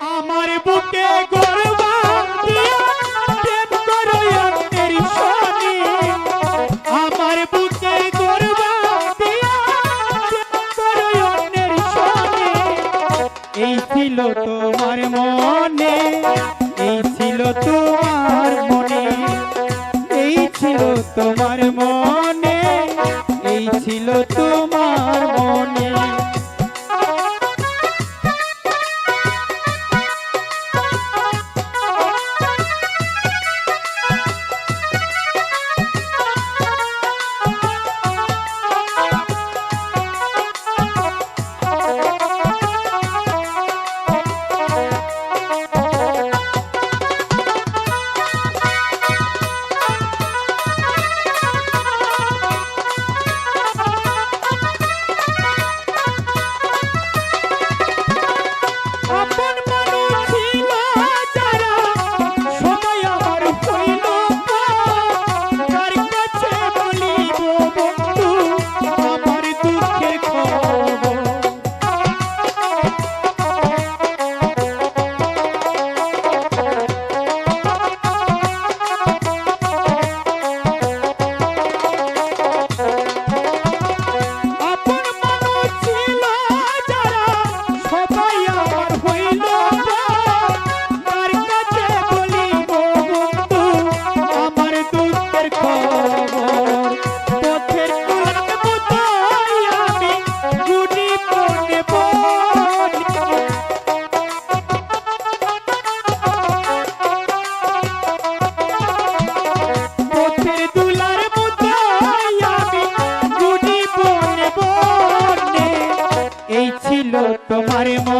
আমার বুকে তোমার মনে, এই ছিল তোমার মনে। এই ছিল তোমার মনে, এই ছিল তোমার মনে। তোমারে মন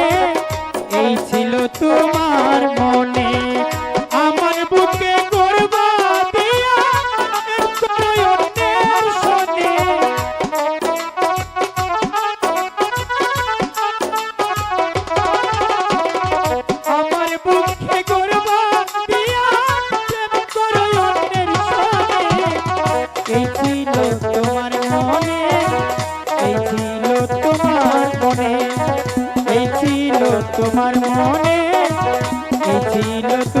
তোমার মনে ছিল